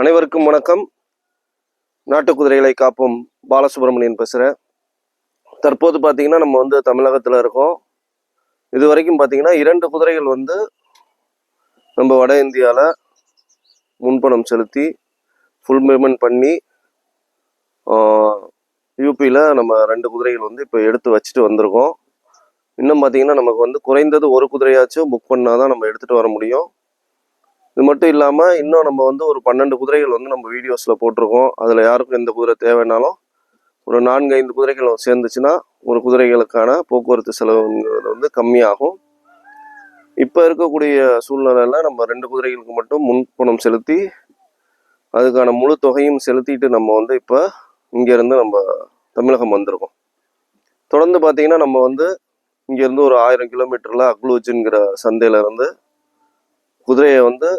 அனைவருக்கும் வணக்கம். நாட்டு குதிரைகளை காப்போம் பாலசுப்ரமணியன் பேசுகிறேன் தற்போது பார்த்தீங்கன்னா நம்ம வந்து தமிழகத்தில் இருக்கோம். இது வரைக்கும் பார்த்தீங்கன்னா இரண்டு குதிரைகள் வந்து நம்ம வட இந்தியாவில் முன்பணம் செலுத்தி ஃபுல் பேமெண்ட் பண்ணி யூபியில் நம்ம ரெண்டு குதிரைகள் வந்து இப்போ எடுத்து வச்சுட்டு வந்திருக்கோம். இன்னும் பார்த்தீங்கன்னா நமக்கு வந்து குறைந்தது ஒரு குதிரையாச்சும் புக் பண்ணால் தான் நம்ம எடுத்துகிட்டு வர முடியும். இது மட்டும் இல்லாமல் இன்னும் நம்ம வந்து ஒரு பன்னெண்டு குதிரைகள் வந்து நம்ம வீடியோஸில் போட்டிருக்கோம். அதில் யாருக்கும் எந்த குதிரை தேவைன்னாலும் ஒரு நான்கு ஐந்து குதிரைகள் சேர்ந்துச்சுன்னா ஒரு குதிரைகளுக்கான போக்குவரத்து செலவுங்கிறது வந்து கம்மியாகும். இப்போ இருக்கக்கூடிய சூழ்நிலையில் நம்ம ரெண்டு குதிரைகளுக்கு மட்டும் முன்பணம் செலுத்தி அதுக்கான முழு தொகையும் செலுத்திட்டு நம்ம வந்து இப்போ இங்கேருந்து நம்ம தமிழகம் வந்திருக்கோம். தொடர்ந்து பார்த்தீங்கன்னா நம்ம வந்து இங்கேருந்து ஒரு ஆயிரம் கிலோமீட்டரில் அக்லூஜுங்கிற சந்தையிலேருந்து குதிரையை வந்து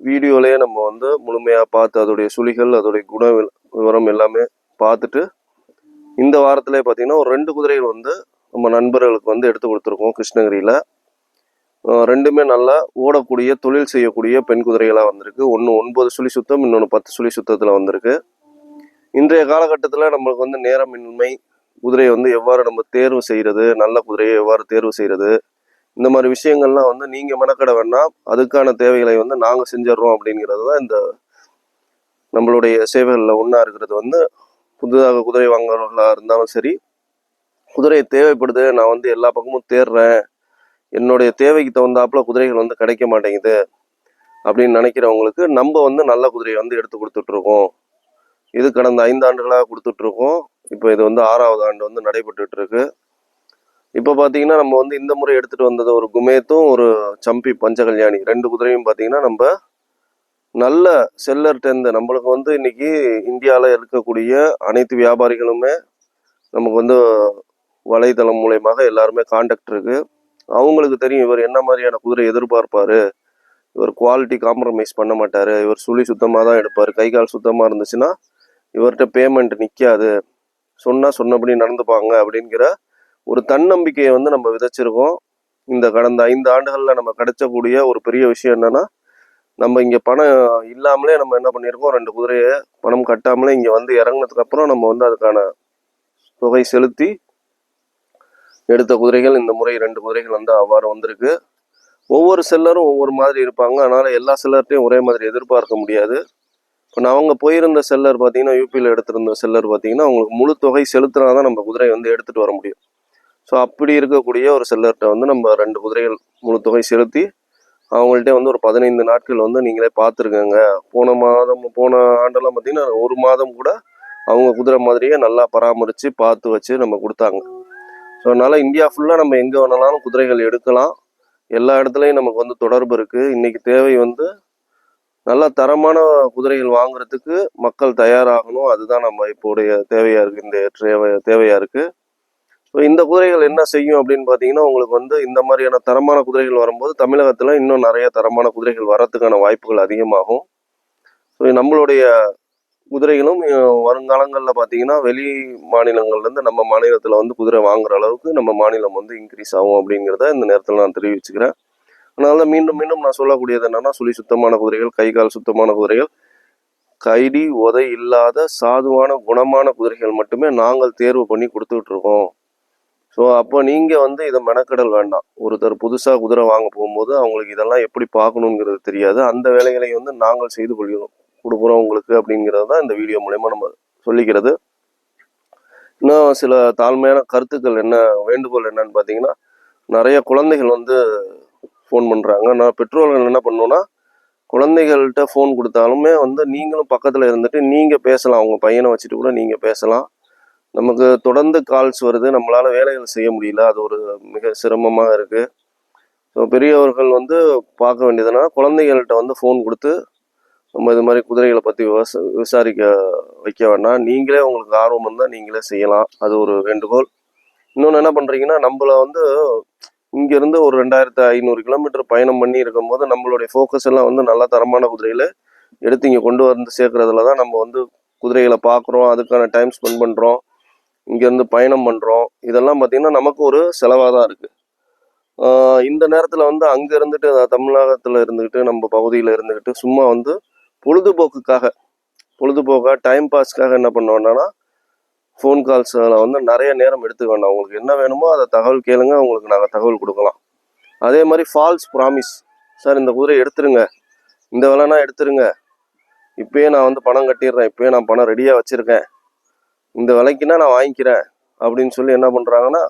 வீடியோலேயே நம்ம வந்து முழுமையாக பார்த்து அதோடைய சுழிகள் அதோடைய குண விவரம் எல்லாமே பார்த்துட்டு இந்த வாரத்திலே பார்த்தீங்கன்னா ஒரு ரெண்டு குதிரைகள் வந்து நம்ம நண்பர்களுக்கு வந்து எடுத்து கொடுத்துருக்கோம் கிருஷ்ணகிரியில். ரெண்டுமே நல்லா ஓடக்கூடிய தொழில் செய்யக்கூடிய பெண் குதிரைகளாக வந்திருக்கு. ஒன்று ஒன்பது சுழி சுத்தம் இன்னொன்று பத்து சுழி சுத்தத்தில் வந்திருக்கு. இன்றைய காலகட்டத்தில் நம்மளுக்கு வந்து நேரமின்மை குதிரையை வந்து எவ்வாறு நம்ம தேர்வு செய்கிறது நல்ல குதிரையை எவ்வாறு தேர்வு செய்கிறது இந்த மாதிரி விஷயங்கள்லாம் வந்து நீங்கள் மெனக்கட வேண்டாம். அதுக்கான தேவைகளை வந்து நாங்கள் செஞ்சிடறோம் அப்படிங்கிறது தான் இந்த நம்மளுடைய சேவைகளில் ஒன்றா இருக்கிறது வந்து புதிதாக குதிரை வாங்குறவர்களாக இருந்தாலும் சரி குதிரை தேவைப்படுது நான் வந்து எல்லா பக்கமும் தேடுறேன் என்னுடைய தேவைக்கு தகுந்தாப்புல குதிரைகள் வந்து கிடைக்க மாட்டேங்குது அப்படின்னு நினைக்கிறவங்களுக்கு நம்ம வந்து நல்ல குதிரையை வந்து எடுத்து கொடுத்துட்ருக்கோம். இது கடந்த ஐந்து ஆண்டுகளாக கொடுத்துட்ருக்கோம். இப்போ இது வந்து ஆறாவது ஆண்டு வந்து நடைபெற்றுட்டு இருக்கு இப்போ பார்த்தீங்கன்னா நம்ம வந்து இந்த முறை எடுத்துகிட்டு வந்தது ஒரு குமேத்தும் ஒரு சம்பி பஞ்சகல்யாணி ரெண்டு குதிரையும் பார்த்தீங்கன்னா நம்ம நல்ல செல்லர் செல்லர்கிட்டேருந்து நம்மளுக்கு வந்து இன்னைக்கு இந்தியாவில் இருக்கக்கூடிய அனைத்து வியாபாரிகளுமே நமக்கு வந்து வலைதளம் மூலயமாக எல்லாருமே காண்டாக்ட் இருக்குது அவங்களுக்கு தெரியும் இவர் என்ன மாதிரியான குதிரை எதிர்பார்ப்பார். இவர் குவாலிட்டி காம்ப்ரமைஸ் பண்ண மாட்டார். இவர் சுழி சுத்தமாக தான் எடுப்பார். கை கால் சுத்தமாக இருந்துச்சுன்னா இவர்கிட்ட பேமெண்ட் நிற்காது சொன்னால் சொன்னபடி நடந்துப்பாங்க அப்படிங்கிற ஒரு தன்னம்பிக்கையை வந்து நம்ம விதைச்சிருக்கோம். இந்த கடந்த ஐந்து ஆண்டுகளில் நம்ம கிடைச்சக்கூடிய ஒரு பெரிய விஷயம் என்னன்னா நம்ம இங்கே பணம் இல்லாமலே நம்ம என்ன பண்ணியிருக்கோம் ரெண்டு குதிரையை பணம் கட்டாமலே இங்கே வந்து இறங்கினதுக்கப்புறம் நம்ம வந்து அதுக்கான தொகை செலுத்தி எடுத்த குதிரைகள் இந்த முறை ரெண்டு குதிரைகள் வந்து அவ்வாறு வந்திருக்கு. ஒவ்வொரு செல்லரும் ஒவ்வொரு மாதிரி இருப்பாங்க. அதனால் எல்லா செல்லர்ட்டையும் ஒரே மாதிரி எதிர்பார்க்க முடியாது. இப்போ நான் அவங்க போயிருந்த செல்லர் பார்த்தீங்கன்னா யூபியில் எடுத்திருந்த செல்லர் பார்த்தீங்கன்னா அவங்களுக்கு முழு தொகை செலுத்தினா தான் நம்ம குதிரையை வந்து எடுத்துகிட்டு வர முடியும். ஸோ அப்படி இருக்கக்கூடிய ஒரு செல்லர்கிட்ட வந்து நம்ம ரெண்டு குதிரைகள் முழு தொகை செலுத்தி அவங்கள்ட்ட வந்து ஒரு பதினைந்து நாட்கள் வந்து நீங்களே பார்த்துருக்கங்க. போன மாதம் போன ஆண்டெல்லாம் பார்த்தீங்கன்னா ஒரு மாதம் கூட அவங்க குதிரை மாதிரியே நல்லா பராமரித்து பார்த்து வச்சு நம்ம கொடுத்தாங்க. ஸோ அதனால் இந்தியா ஃபுல்லாக நம்ம எங்கே வேணாலும் குதிரைகள் எடுக்கலாம். எல்லா இடத்துலையும் நமக்கு வந்து தொடர்பு இருக்குது இன்றைக்கி தேவை வந்து நல்ல தரமான குதிரைகள் வாங்குறதுக்கு மக்கள் தயாராகணும். அதுதான் நம்ம இப்போடைய தேவையாக இருக்குது இந்த தேவை தேவையாக இருக்குது ஸோ இந்த குதிரைகள் என்ன செய்யும் அப்படின்னு பார்த்தீங்கன்னா உங்களுக்கு வந்து இந்த மாதிரியான தரமான குதிரைகள் வரும்போது தமிழகத்தில் இன்னும் நிறைய தரமான குதிரைகள் வரத்துக்கான வாய்ப்புகள் அதிகமாகும். ஸோ நம்மளுடைய குதிரைகளும் வருங்காலங்களில் பார்த்தீங்கன்னா வெளி மாநிலங்கள்லேருந்து நம்ம மாநிலத்தில் வந்து குதிரை வாங்குற அளவுக்கு நம்ம மாநிலம் வந்து இன்க்ரீஸ் ஆகும் அப்படிங்கிறத இந்த நேரத்தில் நான் தெரிவிச்சுக்கிறேன். அதனால தான் மீண்டும் மீண்டும் நான் சொல்லக்கூடியது என்னன்னா சுழி சுத்தமான குதிரைகள் கை கால் சுத்தமான குதிரைகள் கைடி உதை இல்லாத சாதுவான குணமான குதிரைகள் மட்டுமே நாங்கள் தேர்வு பண்ணி கொடுத்துட்ருக்கோம் ஸோ அப்போ நீங்கள் வந்து இதை மெனக்கடல் வேண்டாம். ஒருத்தர் புதுசாக குதிரை வாங்க போகும்போது அவங்களுக்கு இதெல்லாம் எப்படி பார்க்கணுங்கிறது தெரியாது. அந்த வேலைகளை வந்து நாங்கள் செய்து கொள்கிறோம். கொடுக்குறோம் உங்களுக்கு அப்படிங்கிறது தான் இந்த வீடியோ மூலயமா நம்ம சொல்லிக்கிறது. இன்னும் சில தாழ்மையான கருத்துக்கள் என்ன வேண்டுகோள் என்னன்னு பார்த்தீங்கன்னா நிறைய குழந்தைகள் வந்து ஃபோன் பண்ணுறாங்க நான் பெற்றோர்கள் என்ன பண்ணோன்னா குழந்தைகள்கிட்ட ஃபோன் கொடுத்தாலுமே வந்து நீங்களும் பக்கத்தில் இருந்துட்டு நீங்கள் பேசலாம். உங்கள் பையனை வச்சுட்டு கூட நீங்கள் பேசலாம். நமக்கு தொடர்ந்து கால்ஸ் வருது. நம்மளால் வேலைகள் செய்ய முடியல. அது ஒரு மிக சிரமமாக இருக்குது ஸோ பெரியவர்கள் வந்து பார்க்க வேண்டியதுனால் குழந்தைகள்கிட்ட வந்து ஃபோன் கொடுத்து நம்ம இது மாதிரி குதிரைகளை பற்றி விவச விசாரிக்க வைக்க வேண்டாம். நீங்களே உங்களுக்கு ஆர்வம் இருந்தால் நீங்களே செய்யலாம். அது ஒரு வேண்டுகோள். இன்னொன்று என்ன பண்ணுறீங்கன்னா நம்மள வந்து இங்கேருந்து ஒரு ரெண்டாயிரத்து ஐநூறு கிலோமீட்டர் பயணம் பண்ணி இருக்கும்போது நம்மளுடைய ஃபோக்கஸ் எல்லாம் வந்து நல்ல தரமான குதிரையில் எடுத்து இங்கே கொண்டு வந்து சேர்க்குறதுல தான் நம்ம வந்து குதிரைகளை பார்க்குறோம். அதுக்கான டைம் ஸ்பெண்ட் பண்ணுறோம் இங்கேருந்து பயணம் பண்ணுறோம் இதெல்லாம் பார்த்திங்கன்னா நமக்கு ஒரு செலவாக தான் இருக்குது இந்த நேரத்தில் வந்து அங்கே இருந்துட்டு தமிழகத்தில் இருந்துக்கிட்டு நம்ம பகுதியில் இருந்துக்கிட்டு சும்மா வந்து பொழுதுபோக்குக்காக பொழுதுபோக்காக டைம் பாஸ்க்காக என்ன பண்ணுவேன்னா ஃபோன் கால்ஸில் வந்து நிறைய நேரம் எடுத்துக்க வேண்டாம். உங்களுக்கு என்ன வேணுமோ அதை தகவல் கேளுங்க உங்களுக்கு நாங்கள் தகவல் கொடுக்கலாம். அதே மாதிரி ஃபால்ஸ் ப்ராமிஸ் சார் இந்த குதிரை எடுத்துருங்க. இந்த விலைனா எடுத்துருங்க. இப்பயே நான் வந்து பணம் கட்டிடுறேன். இப்பயே நான் பணம் ரெடியாக வச்சுருக்கேன். இந்த விலைக்குன்னா நான் வாங்கிக்கிறேன் அப்படின்னு சொல்லி என்ன பண்ணுறாங்கன்னா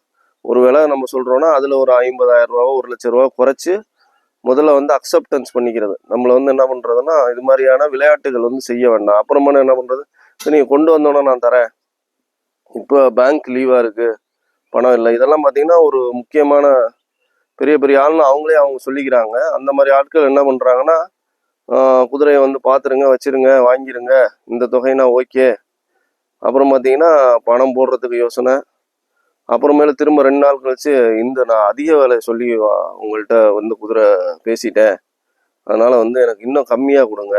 ஒரு விலை நம்ம சொல்கிறோன்னா அதில் ஒரு ஐம்பதாயிரம் ரூபாவோ ஒரு லட்ச ரூபா குறைச்சி முதல்ல வந்து அக்செப்டன்ஸ் பண்ணிக்கிறது. நம்மளை வந்து என்ன பண்ணுறதுன்னா இது மாதிரியான விளையாட்டுகள் வந்து செய்ய வேண்டாம். அப்புறமா என்ன பண்ணுறது நீங்கள் கொண்டு வந்தோன்னா நான் தரேன். இப்போ பேங்க் லீவாக இருக்குது பணம் இல்லை. இதெல்லாம் பார்த்தீங்கன்னா ஒரு முக்கியமான பெரிய பெரிய ஆள்னு அவங்களே அவங்க சொல்லிக்கிறாங்க. அந்த மாதிரி ஆட்கள் என்ன பண்ணுறாங்கன்னா குதிரையை வந்து பார்த்துருங்க வச்சிருங்க வாங்கிருங்க. இந்த தொகைனா ஓகே. அப்புறம் பார்த்தீங்கன்னா பணம் போடுறதுக்கு யோசனை. அப்புறமேல திரும்ப ரெண்டு நாள் கழிச்சு இந்த நான் அதிக வேலை சொல்லி உங்கள்கிட்ட வந்து குதிரை பேசிட்டேன். அதனால் வந்து எனக்கு இன்னும் கம்மியாக கொடுங்க.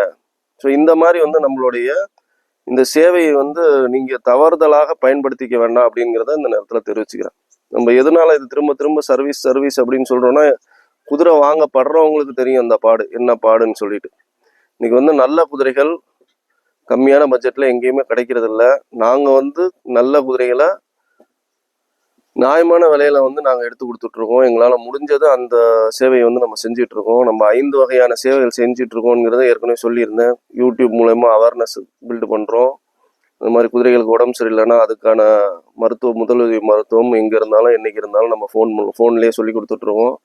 ஸோ இந்த மாதிரி வந்து நம்மளுடைய இந்த சேவையை வந்து நீங்கள் தவறுதலாக பயன்படுத்திக்க வேண்டாம் அப்படிங்கிறத இந்த நேரத்தில் தெரிவிச்சுக்கிறேன். நம்ம எதனால இது திரும்ப திரும்ப சர்வீஸ் சர்வீஸ் அப்படின்னு சொல்கிறோன்னா குதிரை வாங்கப்படுறவங்களுக்கு தெரியும் அந்த பாடு என்ன பாடுன்னு சொல்லிட்டு. இன்னைக்கு வந்து நல்ல குதிரைகள் கம்மியான பட்ஜெட்டில் எங்கேயுமே கிடைக்கிறதில்ல. நாங்கள் வந்து நல்ல குதிரைகளை நியாயமான விலையில வந்து நாங்கள் எடுத்து கொடுத்துட்ருக்கோம். எங்களால் முடிஞ்சது அந்த சேவையை வந்து நம்ம செஞ்சுட்டு இருக்கோம் நம்ம ஐந்து வகையான சேவைகள் செஞ்சுட்டு இருக்கோங்கிறத ஏற்கனவே சொல்லியிருந்தேன். யூடியூப் மூலயமா அவேர்னஸ் பில்டு பண்ணுறோம் இந்த மாதிரி குதிரைகளுக்கு உடம்பு சரியில்லைன்னா அதுக்கான மருத்துவ முதலுதவி மருத்துவம் எங்கே இருந்தாலும் என்னைக்கு இருந்தாலும் நம்ம ஃபோன் ஃபோன்லேயே சொல்லி கொடுத்துட்ருவோம்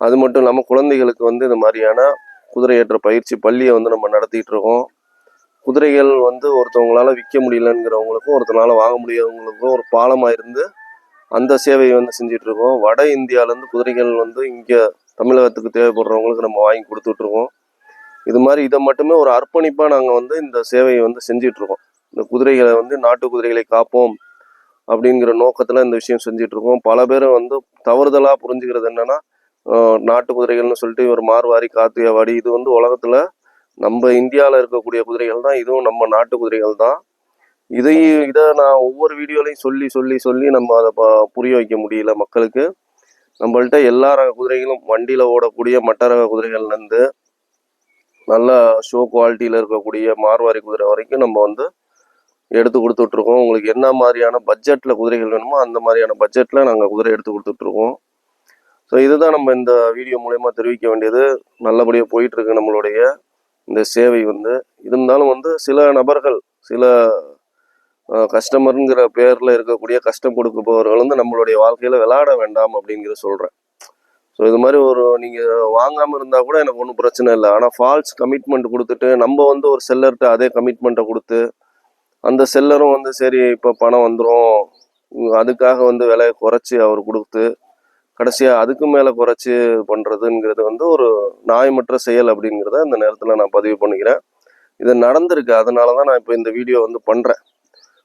அது மட்டும் இல்லாமல் குழந்தைகளுக்கு வந்து இந்த மாதிரியான குதிரை ஏற்ற பயிற்சி பள்ளியை வந்து நம்ம நடத்திட்டு இருக்கோம் குதிரைகள் வந்து ஒருத்தவங்களால விற்க முடியலங்கிறவங்களுக்கும் ஒருத்தனால வாங்க முடியாதவங்களுக்கும் ஒரு பாலமாக இருந்து அந்த சேவையை வந்து செஞ்சுட்டு இருக்கோம் வட இந்தியாவிலேருந்து குதிரைகள் வந்து இங்கே தமிழகத்துக்கு தேவைப்படுறவங்களுக்கு நம்ம வாங்கி கொடுத்துட்ருக்கோம். இது மாதிரி இதை மட்டுமே ஒரு அர்ப்பணிப்பாக நாங்கள் வந்து இந்த சேவையை வந்து செஞ்சிட்ருக்கோம். இந்த குதிரைகளை வந்து நாட்டு குதிரைகளை காப்போம் அப்படிங்கிற நோக்கத்தில் இந்த விஷயம் செஞ்சிட்ருக்கோம். பல பேர் வந்து தவறுதலாக புரிஞ்சுக்கிறது என்னென்னா நாட்டு குதிரைகள்னு சொல்லிட்டு ஒரு மார்வாரி காத்தியாவாடி இது வந்து உலகத்தில் நம்ம இந்தியாவில் இருக்கக்கூடிய குதிரைகள் தான் இதுவும் நம்ம நாட்டு குதிரைகள் தான். இதை இதை நான் ஒவ்வொரு வீடியோலையும் சொல்லி சொல்லி சொல்லி நம்ம அதை ப- புரிய வைக்க முடியல மக்களுக்கு. நம்மள்கிட்ட எல்லா ரக குதிரைகளும் வண்டியில் ஓடக்கூடிய மட்ட ரக குதிரைகள்லேருந்து நல்ல ஷோ குவாலிட்டியில் இருக்கக்கூடிய மார்வாரி குதிரை வரைக்கும் நம்ம வந்து எடுத்து கொடுத்துட்ருக்கோம். உங்களுக்கு என்ன மாதிரியான பட்ஜெட்டில் குதிரைகள் வேணுமோ அந்த மாதிரியான பட்ஜெட்டில் நாங்கள் குதிரை எடுத்து கொடுத்துட்ருக்கோம். ஸோ இதுதான் நம்ம இந்த வீடியோ மூலயமா தெரிவிக்க வேண்டியது. நல்லபடியாக போயிட்டுருக்கு நம்மளுடைய இந்த சேவை வந்து இருந்தாலும் வந்து சில நபர்கள் சில கஸ்டமருங்கிற பேரில் இருக்கக்கூடிய கஷ்டம் கொடுப்பவர்கள் வந்து நம்மளுடைய வாழ்க்கையில் விளாட வேண்டாம் அப்படிங்கிற சொல்கிறேன் ஸோ இது மாதிரி ஒரு நீங்கள் வாங்காமல் இருந்தால் கூட எனக்கு ஒன்றும் பிரச்சனை இல்லை. ஆனால் ஃபால்ஸ் கமிட்மெண்ட் கொடுத்துட்டு நம்ம வந்து ஒரு செல்லர்கிட்ட அதே கமிட்மெண்ட்டை கொடுத்து அந்த செல்லரும் வந்து சரி இப்போ பணம் வந்துடும் அதுக்காக வந்து விலையை குறைச்சி அவர் கொடுத்து கடைசியாக அதுக்கு மேலே குறைச்சி பண்ணுறதுங்கிறது வந்து ஒரு நியாயமற்ற செயல் அப்படிங்கிறத இந்த நேரத்தில் நான் பதிவு பண்ணிக்கிறேன். இது நடந்திருக்கு. அதனால தான் நான் இப்போ இந்த வீடியோ வந்து பண்ணுறேன்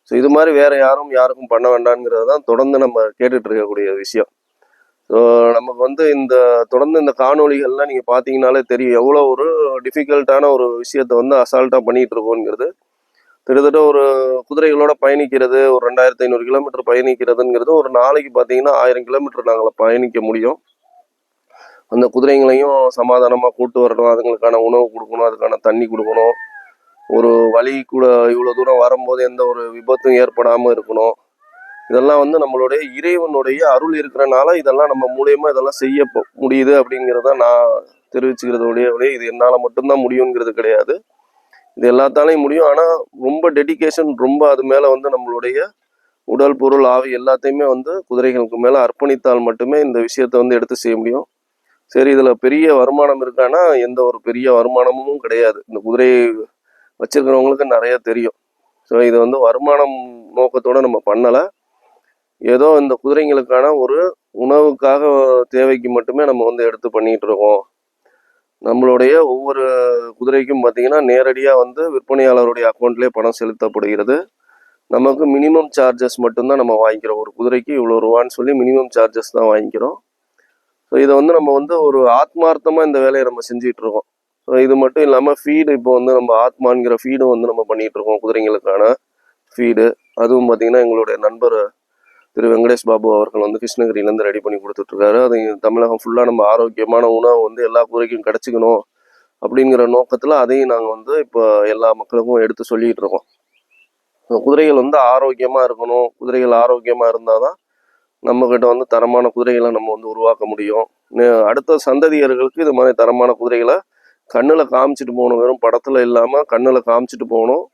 ஸோ இது மாதிரி வேறு யாரும் யாருக்கும் பண்ண வேண்டாம்ங்கிறது தான் தொடர்ந்து நம்ம கேட்டுட்டு இருக்கக்கூடிய விஷயம். ஸோ நமக்கு வந்து இந்த தொடர்ந்து இந்த காணொளிகள்லாம் நீங்கள் பார்த்தீங்கனாலே தெரியும் எவ்வளோ ஒரு டிஃபிகல்ட்டான ஒரு விஷயத்த வந்து அசால்ட்டாக பண்ணிகிட்டு இருக்கோங்கிறது. கிட்டத்தட்ட ஒரு குதிரைகளோட பயணிக்கிறது ஒரு ரெண்டாயிரத்தி ஐநூறு கிலோமீட்டர் பயணிக்கிறதுங்கிறது ஒரு நாளைக்கு பார்த்தீங்கன்னா ஆயிரம் கிலோமீட்டர் நாங்கள் பயணிக்க முடியும். அந்த குதிரைங்களையும் சமாதானமாக கூட்டு வரணும். அதுங்களுக்கான உணவு கொடுக்கணும். அதுக்கான தண்ணி கொடுக்கணும். ஒரு வழி கூட இவ்வளோ தூரம் வரும்போது எந்த ஒரு விபத்தும் ஏற்படாமல் இருக்கணும். இதெல்லாம் வந்து நம்மளுடைய இறைவனுடைய அருள் இருக்கிறனால இதெல்லாம் நம்ம மூலியமாக இதெல்லாம் செய்ய முடியுது அப்படிங்கிறத நான் தெரிவிச்சுக்கிறதோடைய இது என்னால் மட்டும்தான் முடியுங்கிறது கிடையாது. இது எல்லாத்தாலையும் முடியும். ஆனால் ரொம்ப டெடிகேஷன் ரொம்ப அது மேலே வந்து நம்மளுடைய உடல் பொருள் ஆவி எல்லாத்தையுமே வந்து குதிரைகளுக்கு மேலே அர்ப்பணித்தால் மட்டுமே இந்த விஷயத்தை வந்து எடுத்து செய்ய முடியும். சரி இதில் பெரிய வருமானம் இருக்கான்னா எந்த ஒரு பெரிய வருமானமும் கிடையாது. இந்த குதிரையை வச்சிருக்கிறவங்களுக்கு நிறைய தெரியும். ஸோ இது வந்து வருமானம் நோக்கத்தோடு நம்ம பண்ணலை. ஏதோ இந்த குதிரைங்களுக்கான ஒரு உணவுக்காக தேவைக்கு மட்டுமே நம்ம வந்து எடுத்து பண்ணிகிட்டு இருக்கோம். நம்மளுடைய ஒவ்வொரு குதிரைக்கும் பார்த்தீங்கன்னா நேரடியாக வந்து விற்பனையாளருடைய அக்கௌண்ட்லேயே பணம் செலுத்தப்படுகிறது. நமக்கு மினிமம் சார்ஜஸ் மட்டும்தான் நம்ம வாங்கிக்கிறோம். ஒரு குதிரைக்கு இவ்வளோ ரூபான்னு சொல்லி மினிமம் சார்ஜஸ் தான் வாங்கிக்கிறோம். ஸோ இதை வந்து நம்ம வந்து ஒரு ஆத்மார்த்தமாக இந்த வேலையை நம்ம செஞ்சிகிட்டு இருக்கோம் ஸோ இது மட்டும் இல்லாமல் ஃபீடு இப்போ வந்து நம்ம ஆத்மாங்கிற ஃபீடும் வந்து நம்ம பண்ணிகிட்டு இருக்கோம் குதிரைங்களுக்கான ஃபீடு அதுவும் பார்த்தீங்கன்னா எங்களுடைய நண்பர் திரு வெங்கடேஷ் பாபு அவர்கள் வந்து கிருஷ்ணகிரியிலேருந்து ரெடி பண்ணி கொடுத்துட்ருக்காரு. அது தமிழகம் ஃபுல்லாக நம்ம ஆரோக்கியமான உணவு வந்து எல்லா குதிரைக்கும் கிடச்சிக்கணும் அப்படிங்கிற நோக்கத்தில் அதையும் நாங்கள் வந்து இப்போ எல்லா மக்களுக்கும் எடுத்து சொல்லிகிட்டு இருக்கோம். குதிரைகள் வந்து ஆரோக்கியமாக இருக்கணும். குதிரைகள் ஆரோக்கியமாக இருந்தால் தான் நம்மக்கிட்ட வந்து தரமான குதிரைகளை நம்ம வந்து உருவாக்க முடியும். அடுத்த சந்ததியர்களுக்கு இது மாதிரி தரமான குதிரைகளை கண்ணில் காமிச்சிட்டு போகணும். வெறும் படத்தில் இல்லாமல் கண்ணில் காமிச்சிட்டு போகணும்.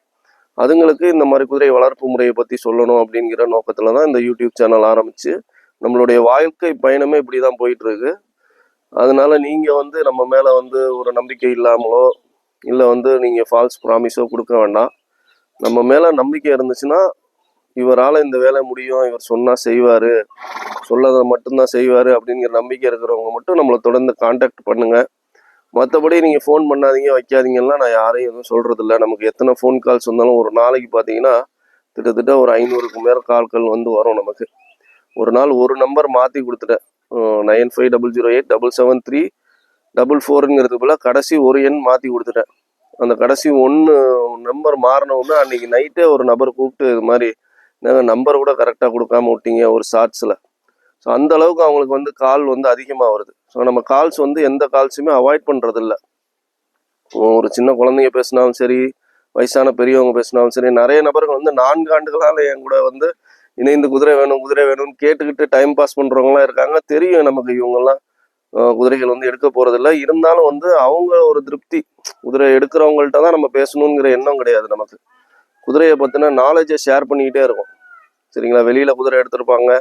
அதுங்களுக்கு இந்த மாதிரி குதிரை வளர்ப்பு முறையை பற்றி சொல்லணும் அப்படிங்கிற நோக்கத்தில் தான் இந்த யூடியூப் சேனல் ஆரம்பித்து நம்மளுடைய வாழ்க்கை பயணமே இப்படி தான் போயிட்டுருக்கு. அதனால நீங்கள் வந்து நம்ம மேலே வந்து ஒரு நம்பிக்கை இல்லாமலோ இல்லை வந்து நீங்கள் ஃபால்ஸ் ப்ராமிஸோ கொடுக்க வேண்டாம். நம்ம மேலே நம்பிக்கை இருந்துச்சுன்னா இவரால் இந்த வேலை முடியும் இவர் சொன்னால் செய்வார் சொல்லதை மட்டும்தான் செய்வார் அப்படிங்கிற நம்பிக்கை இருக்கிறவங்க மட்டும் நம்மளை தொடர்ந்து காண்டாக்ட் பண்ணுங்கள் மற்றபடி நீங்கள் ஃபோன் பண்ணாதீங்க வைக்காதீங்கலாம் நான் யாரையும் எதுவும் சொல்கிறதில்ல நமக்கு எத்தனை ஃபோன் கால்ஸ் வந்தாலும் ஒரு நாளைக்கு பார்த்தீங்கன்னா கிட்டத்தட்ட ஒரு ஐநூறுக்கு மேலே கால்கள் வந்து வரும் நமக்கு. ஒரு நாள் ஒரு நம்பர் மாற்றி கொடுத்துட்டேன். Nine five double zero eight double seven three double ஃபோருங்கிறது போல் கடைசி ஒரு எண் மாற்றி கொடுத்துட்டேன். அந்த கடைசி ஒன்று நம்பர் மாறினவுடனே அன்னைக்கு நைட்டே ஒரு நபர் கூப்பிட்டு இது மாதிரி நாங்கள் நம்பர் கூட கரெக்டாக கொடுக்காம விட்டீங்க ஒரு ஷார்ட்ஸில் ஸோ அந்த அளவுக்கு அவங்களுக்கு வந்து கால் வந்து அதிகமாக வருது. ஸோ நம்ம கால்ஸ் வந்து எந்த கால்ஸுமே அவாய்ட் பண்ணுறதில்ல ஒரு சின்ன குழந்தைங்க பேசினாலும் சரி வயசான பெரியவங்க பேசினாலும் சரி நிறைய நபர்கள் வந்து நான்கு ஆண்டுகளால் என் கூட வந்து இணைந்து குதிரை வேணும் குதிரை வேணும்னு கேட்டுக்கிட்டு டைம் பாஸ் பண்ணுறவங்களாம் இருக்காங்க. தெரியும் நமக்கு இவங்கெல்லாம் குதிரைகள் வந்து எடுக்க போகிறதில்ல இருந்தாலும் வந்து அவங்க ஒரு திருப்தி. குதிரை எடுக்கிறவங்கள்ட்ட தான் நம்ம பேசணுங்கிற எண்ணம் கிடையாது நமக்கு. குதிரையை பற்றின நாலேஜை ஷேர் பண்ணிக்கிட்டே இருக்கும். சரிங்களா? வெளியில் குதிரை எடுத்திருப்பாங்க.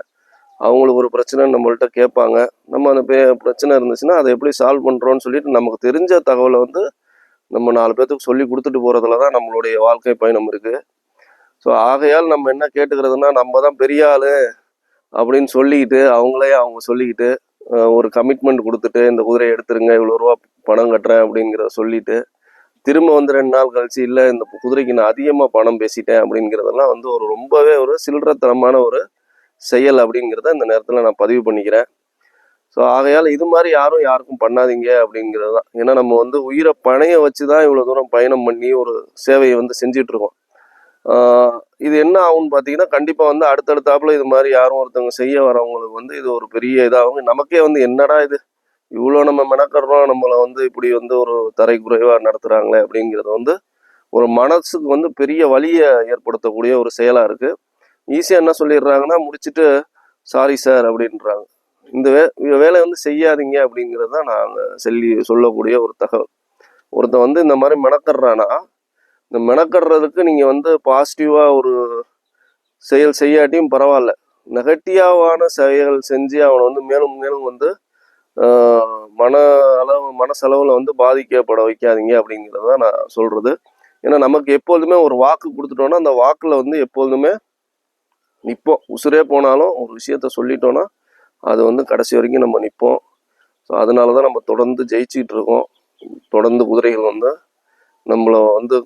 அவங்களுக்கு ஒரு பிரச்சனை நம்மள்கிட்ட கேட்பாங்க. நம்ம அந்த பே பிரச்சனை இருந்துச்சுன்னா அதை எப்படி சால்வ் பண்ணுறோன்னு சொல்லிட்டு நமக்கு தெரிஞ்ச தகவலை வந்து நம்ம நாலு பேர்த்துக்கு சொல்லி கொடுத்துட்டு போகிறதுல தான் நம்மளுடைய வாழ்க்கை பயணம் இருக்குது ஸோ ஆகையால் நம்ம என்ன கேட்டுக்கிறதுனா நம்ம தான் பெரிய ஆள் அப்படின்னு சொல்லிக்கிட்டு அவங்களே அவங்க சொல்லிக்கிட்டு ஒரு கமிட்மெண்ட் கொடுத்துட்டு இந்த குதிரையை எடுத்துருங்க இவ்வளோ ரூபா பணம் கட்டுறேன் அப்படிங்கிறத சொல்லிட்டு திரும்ப வந்து ரெண்டு நாள் கழிச்சு இல்லை இந்த குதிரைக்கு நான் அதிகமாக பணம் பேசிட்டேன் அப்படிங்கிறதெல்லாம் வந்து ஒரு ரொம்பவே ஒரு சில்லறத்தனமான ஒரு செயல் அப்படிங்கிறத இந்த நேரத்தில் நான் பதிவு பண்ணிக்கிறேன். ஸோ ஆகையால் இது மாதிரி யாரும் யாருக்கும் பண்ணாதீங்க அப்படிங்கிறது தான். ஏன்னா நம்ம வந்து உயிரை பணைய வச்சு தான் இவ்வளோ தூரம் பயணம் பண்ணி ஒரு சேவையை வந்து செஞ்சிட்ருக்கோம். இது என்ன ஆகும்னு பார்த்தீங்கன்னா கண்டிப்பாக வந்து அடுத்தடுத்தாப்புல இது மாதிரி யாரும் ஒருத்தவங்க செய்ய வரவங்களுக்கு வந்து இது ஒரு பெரிய இதாகும். நமக்கே வந்து என்னடா இது? இவ்வளோ நம்ம மெனக்கடுறோம் நம்மளை வந்து இப்படி வந்து ஒரு தரை குறைவாக நடத்துகிறாங்களே அப்படிங்கிறது வந்து ஒரு மனசுக்கு வந்து பெரிய வலியை ஏற்படுத்தக்கூடிய ஒரு செயலாக இருக்குது ஈஸியாக என்ன சொல்லிடுறாங்கன்னா முடிச்சுட்டு சாரி சார் அப்படின்றாங்க. இந்த வே இந்த வேலையை வந்து செய்யாதீங்க அப்படிங்கிறது தான் நாங்கள் சொல்லி சொல்லக்கூடிய ஒரு தகவல். ஒருத்தன் வந்து இந்த மாதிரி மெனக்கடுறானா இந்த மெனக்கடுறதுக்கு நீங்கள் வந்து பாசிட்டிவாக ஒரு செயல் செய்யாட்டியும் பரவாயில்ல. நெகட்டிவான செயல் செஞ்சு அவனை வந்து மேலும் மேலும் வந்து மன அளவு மனசளவில் வந்து பாதிக்கப்பட வைக்காதீங்க அப்படிங்கிறத நான் சொல்கிறது ஏன்னா நமக்கு எப்பொழுதுமே ஒரு வாக்கு கொடுத்துட்டோன்னா அந்த வாக்கில் வந்து எப்பொழுதுமே நிற்போம் உசுரே போனாலும் ஒரு விஷயத்த சொல்லிட்டோன்னா அது வந்து கடைசி வரைக்கும் நம்ம நிற்போம் ஸோ அதனால தான் நம்ம தொடர்ந்து ஜெயிச்சுக்கிட்டு இருக்கோம். தொடர்ந்து குதிரைகள் வந்து நம்மளை வந்து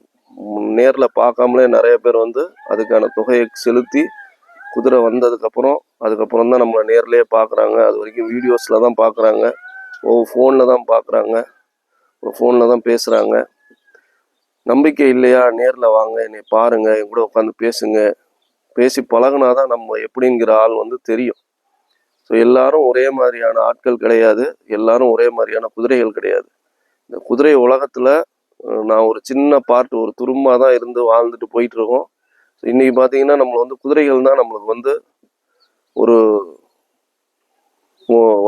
நேரில் பார்க்காமலே நிறைய பேர் வந்து அதுக்கான தொகையை செலுத்தி குதிரை வந்ததுக்கப்புறம் அதுக்கப்புறம் தான் நம்மளை நேர்லேயே பார்க்குறாங்க. அது வரைக்கும் வீடியோஸில் தான் பார்க்குறாங்க. ஓ ஃபோனில் தான் பார்க்குறாங்க. ஒரு ஃபோனில் தான் பேசுகிறாங்க நம்பிக்கை இல்லையா? நேரில் வாங்க என்னை பாருங்கள் என் கூட உட்காந்து பேசுங்கள் பேசி பழகுனாதான் நம்ம எப்படிங்கிற ஆள் வந்து தெரியும். ஸோ எல்லாரும் ஒரே மாதிரியான ஆட்கள் கிடையாது. எல்லாரும் ஒரே மாதிரியான குதிரைகள் கிடையாது. இந்த குதிரை உலகத்தில் நான் ஒரு சின்ன பார்ட் ஒரு துரும்பாக தான் இருந்து வாழ்ந்துட்டு போயிட்டு இருக்கோம் ஸோ இன்றைக்கி பார்த்தீங்கன்னா நம்மளை வந்து குதிரைகள் தான் நம்மளுக்கு வந்து ஒரு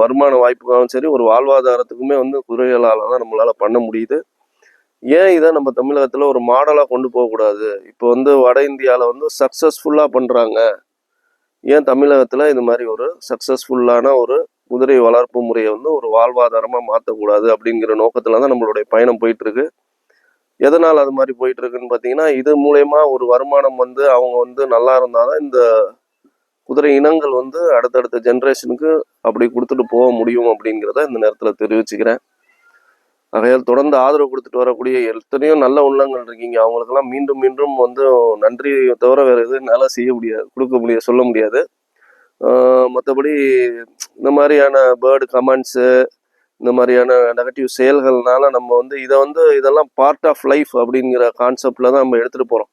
வருமான வாய்ப்புக்காகவும் சரி ஒரு வாழ்வாதாரத்துக்குமே வந்து குதிரைகளால் தான் நம்மளால் பண்ண முடியுது. ஏன் இதை நம்ம தமிழகத்தில் ஒரு மாடலாக கொண்டு போகக்கூடாது இப்போ வந்து வட இந்தியாவில் வந்து சக்ஸஸ்ஃபுல்லாக பண்ணுறாங்க ஏன் தமிழகத்தில் இது மாதிரி ஒரு சக்ஸஸ்ஃபுல்லான ஒரு குதிரை வளர்ப்பு முறையை வந்து ஒரு வாழ்வாதாரமாக மாற்றக்கூடாது அப்படிங்கிற நோக்கத்தில் தான் நம்மளுடைய பயணம் போயிட்டுருக்கு. எதனால் அது மாதிரி போயிட்டுருக்குன்னு பார்த்தீங்கன்னா இது மூலயமா ஒரு வருமானம் வந்து அவங்க வந்து நல்லா இருந்தால் தான் இந்த குதிரை இனங்கள் வந்து அடுத்தடுத்த ஜென்ரேஷனுக்கு அப்படி கொடுத்துட்டு போக முடியும் அப்படிங்கிறத இந்த நேரத்தில் தெரிவிச்சுக்கிறேன். ஆகையால் தொடர்ந்து ஆதரவு கொடுத்துட்டு வரக்கூடிய எத்தனையோ நல்ல உள்ளங்கள் இருக்கீங்க. அவங்களுக்கெல்லாம் மீண்டும் மீண்டும் வந்து நன்றி தவிர வேறு எதுவும் என்னால் செய்ய முடியாது கொடுக்க முடியாது சொல்ல முடியாது. மற்றபடி இந்த மாதிரியான பேர்டு கமெண்ட்ஸு இந்த மாதிரியான நெகட்டிவ் செயல்கள்னால நம்ம வந்து இதை வந்து இதெல்லாம் பார்ட் ஆஃப் லைஃப் அப்படிங்கிற கான்செப்டில் தான் நம்ம எடுத்துகிட்டு போகிறோம்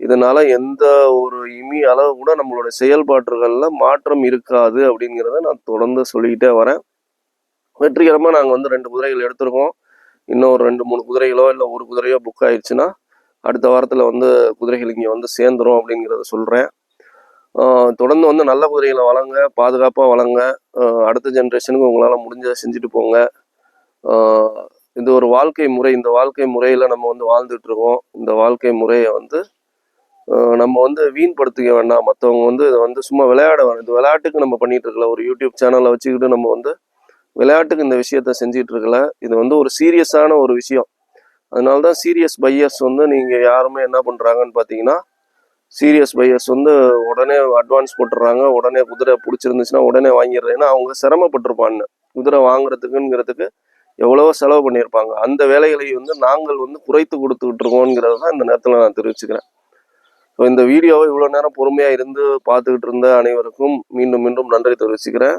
இதனால எந்த ஒரு இமி அளவு கூட நம்மளோட செயல்பாட்டுகளில் மாற்றம் இருக்காது அப்படிங்கிறத நான் தொடர்ந்து சொல்லிக்கிட்டே வரேன். வெற்றிகரமாக நாங்கள் வந்து ரெண்டு குதிரைகள் எடுத்திருக்கோம். இன்னும் ஒரு ரெண்டு மூணு குதிரைகளோ இல்லை ஒரு குதிரையோ புக் ஆயிடுச்சுன்னா அடுத்த வாரத்தில் வந்து குதிரைகள் இங்கே வந்து சேர்ந்துரும் அப்படிங்கிறத சொல்கிறேன் தொடர்ந்து வந்து நல்ல குதிரைகளை வளங்க பாதுகாப்பாக வளங்க. அடுத்த ஜென்ரேஷனுக்கு உங்களால் முடிஞ்சதை செஞ்சுட்டு போங்க. இது ஒரு வாழ்க்கை முறை. இந்த வாழ்க்கை முறையில் நம்ம வந்து வாழ்ந்துட்டுருக்கோம். இந்த வாழ்க்கை முறையை வந்து நம்ம வந்து வீண்படுத்திக்க வேண்டாம். மற்றவங்க வந்து இதை வந்து சும்மா விளையாட வேண்டாம் இது விளையாட்டுக்கு நம்ம பண்ணிகிட்டு இருக்கல. ஒரு யூடியூப் சேனலை வச்சுக்கிட்டு நம்ம வந்து விளையாட்டுக்கு இந்த விஷயத்த செஞ்சிட்டு இருக்கல. இது வந்து ஒரு சீரியஸான ஒரு விஷயம். அதனால தான் சீரியஸ் பையஸ் வந்து நீங்கள் யாருமே என்ன பண்ணுறாங்கன்னு பார்த்தீங்கன்னா சீரியஸ் பையஸ் வந்து உடனே அட்வான்ஸ் போட்டுடுறாங்க உடனே குதிரை பிடிச்சிருந்துச்சுன்னா உடனே வாங்கிடுறேன். ஏன்னா அவங்க சிரமப்பட்டிருப்பான்னு. குதிரை வாங்குறதுக்குங்கிறதுக்கு எவ்வளவோ செலவு பண்ணியிருப்பாங்க. அந்த வேலைகளை வந்து நாங்கள் வந்து குறைத்து கொடுத்துக்கிட்டு இருக்கோங்கிறது தான் இந்த நேரத்தில் நான் தெரிவிச்சுக்கிறேன். ஸோ இந்த வீடியோவை இவ்வளோ நேரம் பொறுமையாக இருந்து பார்த்துக்கிட்டு இருந்த அனைவருக்கும் மீண்டும் மீண்டும் நன்றி தெரிவிச்சுக்கிறேன்.